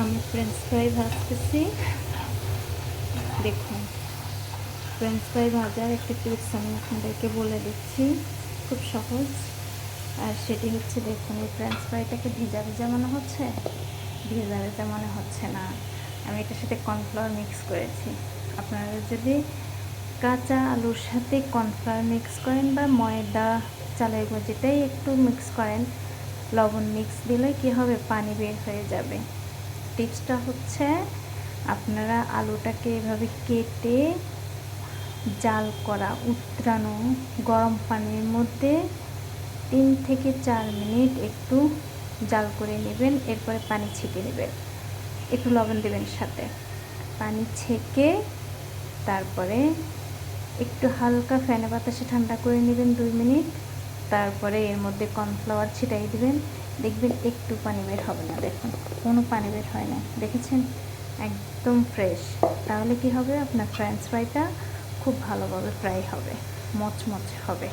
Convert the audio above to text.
আমি French fry ভাজতেছি। দেখুন French fry ভাজার একটা টিপস আমি আপনাদেরকে বলে দিচ্ছি, খুব সহজ। আর সেটি হচ্ছে, দেখুন, এই ফ্রেঞ্চ ফ্রাইটাকে ভিজা ভিজা মনে হচ্ছে? ভিজা ভিজা মনে হচ্ছে না। আমি এটার সাথে কর্নফ্লাওয়ার মিক্স করেছি। আপনারা যদি কাঁচা আলুর সাথে কর্নফ্লাওয়ার মিক্স করেন বা ময়দা, চালের গুঁড়ো যেটাই একটু মিক্স করেন, লবণ মিক্স দিলে কি হবে? পানি বের হয়ে যাবে। টিপসটা হচ্ছে আপনারা আলুটাকে এভাবে কেটে জাল করা, উত্রানো গরম পানির মধ্যে তিন থেকে চার মিনিট একটু জাল করে নেবেন, এরপরে পানি ছেঁকে নেবেন। একটু লবণ দেবেন সাথে। পানি ছেঁকে তারপরে একটু হালকা ফ্যানে বাতাসে ঠান্ডা করে নেবেন দুই মিনিট। তারপরে এর মধ্যে কর্নফ্লাওয়ার ছিটাই দিবেন। দেখবেন একটু পানি বের হবে না, দেখুন, কোনো পানি বের হয় না। দেখেছেন? একদম ফ্রেশ তাহলে কি হবে? আপনার ফ্রেঞ্চ ফ্রাইটা খুব ভালোভাবে ফ্রাই হবে, মচমচ হবে।